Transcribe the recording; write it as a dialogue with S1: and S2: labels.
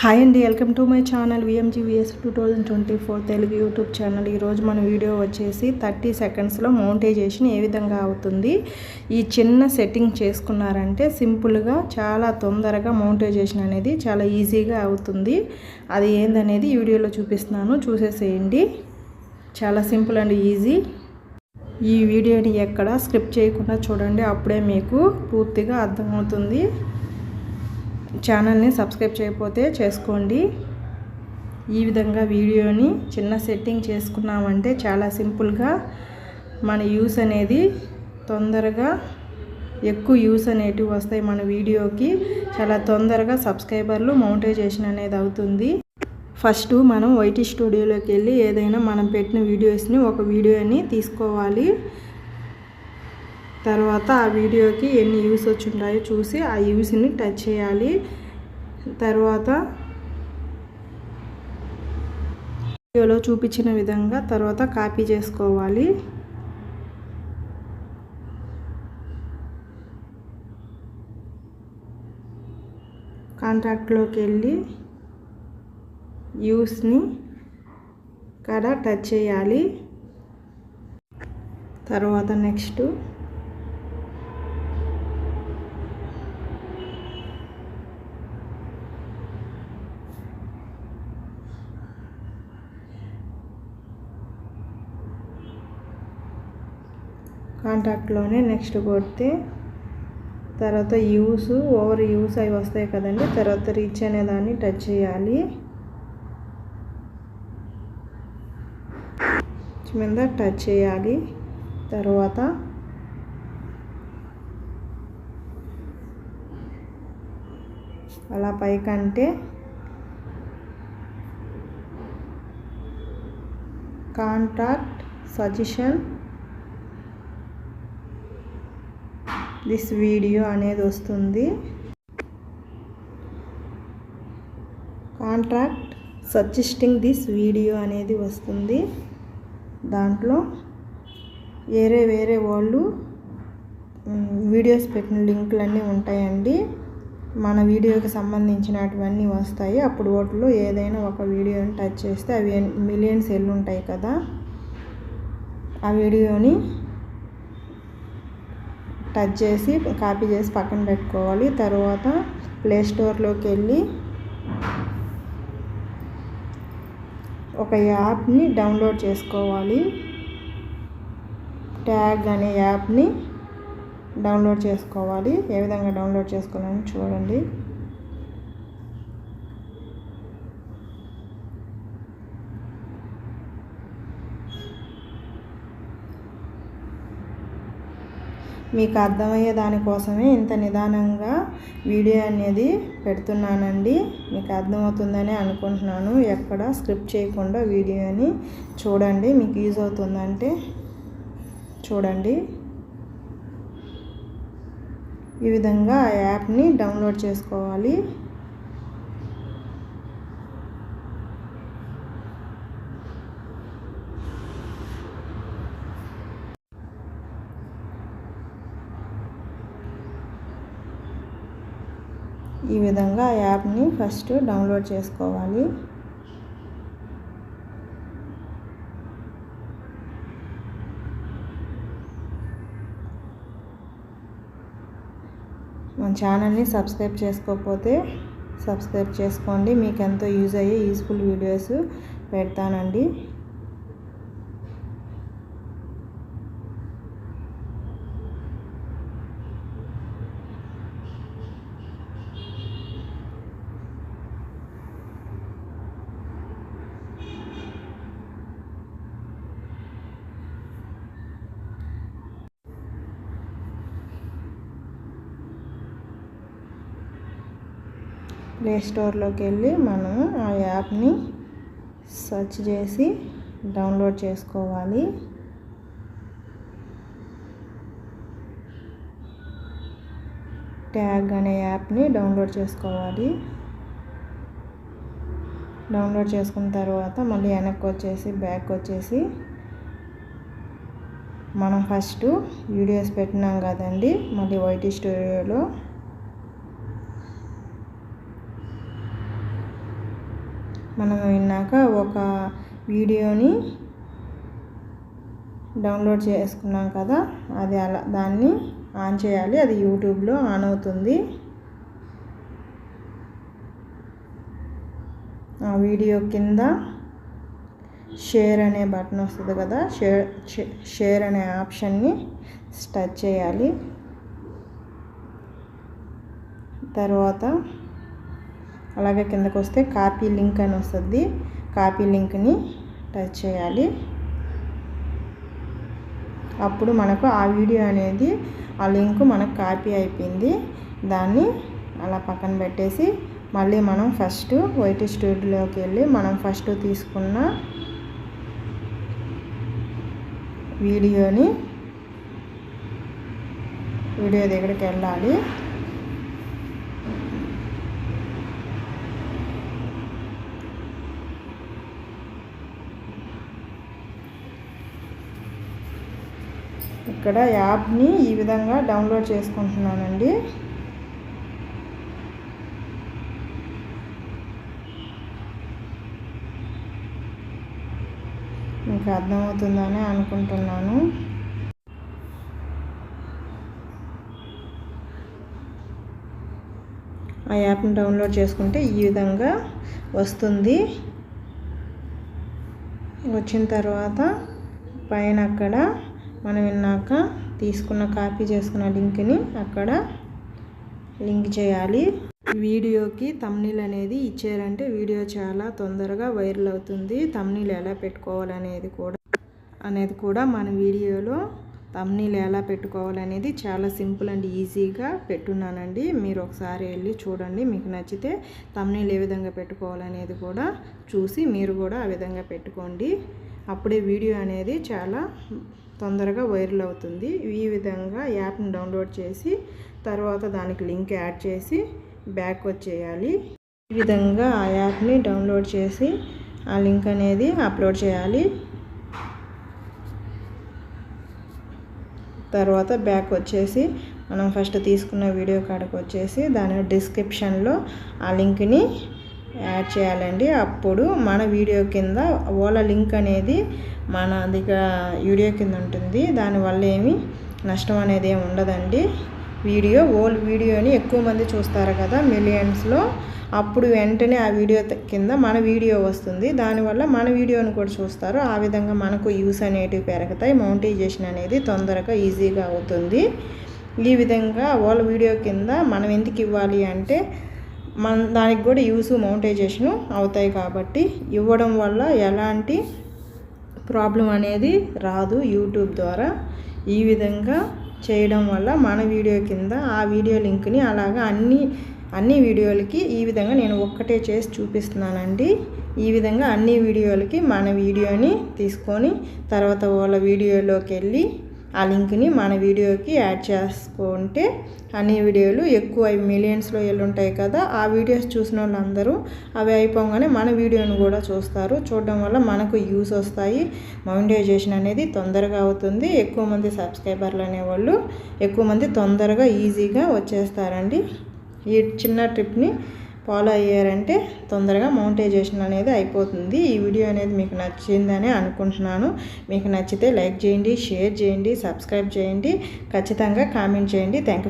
S1: Hi అండి welcome to my channel VMGVS two thousand twenty four Telugu YouTube channel. ఈరోజు మన video వచ్చేసి thirty సెకండ్స్లో మౌంటైజేషన్ ఏ విధంగా అవుతుంది? ఈ చిన్న సెట్టింగ్ చేసుకున్నారంటే సింపుల్గా చాలా తొందరగా మౌంటైజేషన్ అనేది చాలా ఈజీగా అవుతుంది. అది ఏందనేది వీడియోలో చూపిస్తున్నాను. చూసేసేయండి. చాలా సింపుల్ అండ్ ఈజీ ఈ వీడియోని ఎక్కడ స్క్రిప్ట్ చేయకుండా చూడండి. అప్పుడే మీకు పూర్తిగా అర్థమవుతుంది. ఛానల్ని సబ్స్క్రైబ్ చేయకపోతే చేసుకోండి. ఈ విధంగా వీడియోని చిన్న సెట్టింగ్ చేసుకున్నామంటే చాలా సింపుల్గా మన యూస్ అనేది తొందరగా ఎక్కువ యూస్ అనేటివి వస్తాయి మన వీడియోకి. చాలా తొందరగా సబ్స్క్రైబర్లు మౌంటైజేషన్ అనేది అవుతుంది. ఫస్ట్ మనం వైటీ స్టూడియోలోకి వెళ్ళి ఏదైనా మనం పెట్టిన వీడియోస్ని ఒక వీడియోని తీసుకోవాలి. తర్వాత ఆ వీడియోకి ఎన్ని యూస్ వచ్చింటాయో చూసి ఆ యూస్ని టచ్ చేయాలి. తర్వాత వీడియోలో చూపించిన విధంగా తర్వాత కాపీ చేసుకోవాలి. కాంటాక్ట్లోకి వెళ్ళి యూస్ని కడ టచ్ చేయాలి. తర్వాత నెక్స్ట్ కాంటాక్ట్లోనే నెక్స్ట్ కొడితే తర్వాత యూస్ ఓవర్ యూస్ అవి వస్తాయి కదండి. తర్వాత రీచ్ అనే దాన్ని టచ్ చేయాలి. మీద టచ్ చేయాలి. తర్వాత అలా పైకంటే కాంటాక్ట్ సజెషన్ దిస్ వీడియో అనేది వస్తుంది. కాంట్రాక్ట్ సజెస్టింగ్ దిస్ వీడియో అనేది వస్తుంది. దాంట్లో వేరే వేరే వాళ్ళు వీడియోస్ పెట్టిన లింకులు అన్నీ ఉంటాయండి. మన వీడియోకి సంబంధించినటువన్నీ వస్తాయి. అప్పుడు వాటిలో ఏదైనా ఒక వీడియోని టచ్ చేస్తే అవి మిలియన్స్ ఎల్లు ఉంటాయి కదా. ఆ వీడియోని టచ్ చేసి కాపీ చేసి పక్కన పెట్టుకోవాలి. తర్వాత ప్లే స్టోర్లోకి వెళ్ళి ఒక యాప్ని డౌన్లోడ్ చేసుకోవాలి. ట్యాగ్ అనే యాప్ని డౌన్లోడ్ చేసుకోవాలి. ఏ విధంగా డౌన్లోడ్ చేసుకోవాలని చూడండి. మీకు అర్థమయ్యే దానికోసమే ఇంత నిదానంగా వీడియో అనేది పెడుతున్నానండి. మీకు అర్థమవుతుందని అనుకుంటున్నాను. ఎక్కడ స్క్రిప్ట్ చేయకుండా వీడియోని చూడండి. మీకు యూజ్ అవుతుందంటే చూడండి. ఈ విధంగా ఆ యాప్ని డౌన్లోడ్ చేసుకోవాలి. ఈ విధంగా యాప్ని ఫస్ట్ డౌన్లోడ్ చేసుకోవాలి. మన ఛానల్ని సబ్స్క్రైబ్ చేసుకోకపోతే సబ్స్క్రైబ్ చేసుకోండి. మీకు ఎంతో యూజ్ అయ్యే యూస్ఫుల్ వీడియోస్ పెడతానండి. ప్లే స్టోర్లోకి వెళ్ళి మనం ఆ యాప్ని సెర్చ్ చేసి డౌన్లోడ్ చేసుకోవాలి. ట్యాగ్ అనే యాప్ని డౌన్లోడ్ చేసుకోవాలి. డౌన్లోడ్ చేసుకున్న తర్వాత మళ్ళీ వెనక్కి వచ్చేసి బ్యాక్ వచ్చేసి మనం ఫస్ట్ వీడియోస్ పెట్టినాం కదండి. మళ్ళీ వైటీ స్టూడియోలో మనం విన్నాక ఒక వీడియోని డౌన్లోడ్ చేసుకున్నాం కదా అది అలా దాన్ని ఆన్ చేయాలి. అది యూట్యూబ్లో ఆన్ అవుతుంది. ఆ వీడియో కింద షేర్ అనే బటన్ వస్తుంది కదా షేర్ షేర్ అనే ఆప్షన్ని టచ్ చేయాలి. తర్వాత అలాగే కిందకు వస్తే కాపీ లింక్ అని వస్తుంది. కాపీ లింక్ని టచ్ చేయాలి. అప్పుడు మనకు ఆ వీడియో అనేది ఆ లింక్ మనకు కాపీ అయిపోయింది. దాన్ని అలా పక్కన పెట్టేసి మళ్ళీ మనం ఫస్ట్ వైట్ స్టూడియోలోకి వెళ్ళి మనం ఫస్ట్ తీసుకున్న వీడియోని వీడియో దగ్గరికి వెళ్ళాలి. ఇక్కడ యాప్ని ఈ విధంగా డౌన్లోడ్ చేసుకుంటున్నానండి. మీకు అర్థమవుతుందని అనుకుంటున్నాను. ఆ యాప్ని డౌన్లోడ్ చేసుకుంటే ఈ విధంగా వస్తుంది. వచ్చిన తర్వాత పైన అక్కడ మనం విన్నాక తీసుకున్న కాపీ చేసుకున్న లింక్ని అక్కడ లింక్ చేయాలి. వీడియోకి తమ్నీల్ అనేది ఇచ్చారంటే వీడియో చాలా తొందరగా వైరల్ అవుతుంది. తమ్నీల్ ఎలా పెట్టుకోవాలనేది కూడా అనేది కూడా మన వీడియోలో తమ్నీల్ ఎలా పెట్టుకోవాలనేది చాలా సింపుల్ అండ్ ఈజీగా పెట్టున్నానండి. మీరు ఒకసారి వెళ్ళి చూడండి. మీకు నచ్చితే తమ్నీల్ ఏ విధంగా పెట్టుకోవాలనేది కూడా చూసి మీరు కూడా ఆ విధంగా పెట్టుకోండి. అప్పుడే వీడియో అనేది చాలా తొందరగా వైరల్ అవుతుంది. ఈ విధంగా యాప్ని డౌన్లోడ్ చేసి తర్వాత దానికి లింక్ యాడ్ చేసి బ్యాక్ వచ్చేయాలి. ఈ విధంగా ఆ యాప్ని డౌన్లోడ్ చేసి ఆ లింక్ అనేది అప్లోడ్ చేయాలి. తర్వాత బ్యాక్ వచ్చేసి మనం ఫస్ట్ తీసుకున్న వీడియో కాడకు వచ్చేసి దాని డిస్క్రిప్షన్లో ఆ లింక్ని యాడ్ చేయాలండి. అప్పుడు మన వీడియో కింద ఓలా లింక్ అనేది మన దగ్గర వీడియో కింద ఉంటుంది. దానివల్ల ఏమి నష్టం అనేది ఏమి ఉండదండి. వీడియో ఓల్ వీడియోని ఎక్కువ మంది చూస్తారు కదా మిలియన్స్లో అప్పుడు వెంటనే ఆ వీడియో కింద మన వీడియో వస్తుంది. దానివల్ల మన వీడియోని కూడా చూస్తారు. ఆ విధంగా మనకు యూస్ అనేటివి పెరుగుతాయి. మౌంటైజేషన్ అనేది తొందరగా ఈజీగా అవుతుంది. ఈ విధంగా వాళ్ళ వీడియో కింద మనం ఎందుకు ఇవ్వాలి అంటే మన దానికి కూడా యూస్ మౌంటైజేషన్ అవుతాయి కాబట్టి ఇవ్వడం వల్ల ఎలాంటి ప్రాబ్లం అనేది రాదు యూట్యూబ్ ద్వారా. ఈ విధంగా చేయడం వల్ల మన వీడియో కింద ఆ వీడియో లింక్ని అలాగా అన్ని అన్ని వీడియోలకి ఈ విధంగా నేను ఒక్కటే చేసి చూపిస్తున్నానండి. ఈ విధంగా అన్ని వీడియోలకి మన వీడియోని తీసుకొని తర్వాత వాళ్ళ వీడియోలోకి వెళ్ళి ఆ లింక్ని మన వీడియోకి యాడ్ చేసుకుంటే అన్ని వీడియోలు ఎక్కువ మిలియన్స్లో వెళ్ళి ఉంటాయి కదా ఆ వీడియోస్ చూసిన వాళ్ళందరూ అవి అయిపోగానే మన వీడియోని కూడా చూస్తారు. చూడడం వల్ల మనకు యూస్ వస్తాయి. మౌండైజేషన్ అనేది తొందరగా అవుతుంది. ఎక్కువ మంది సబ్స్క్రైబర్లు అనేవాళ్ళు ఎక్కువ మంది తొందరగా ఈజీగా వచ్చేస్తారండి. ఈ చిన్న ట్రిప్ని ఫాలో అయ్యారంటే తొందరగా మౌంటైజేషన్ అనేది అయిపోతుంది. ఈ వీడియో అనేది మీకు నచ్చిందని అనుకుంటున్నాను. మీకు నచ్చితే లైక్ చేయండి షేర్ చేయండి సబ్స్క్రైబ్ చేయండి. ఖచ్చితంగా కామెంట్ చేయండి. థ్యాంక్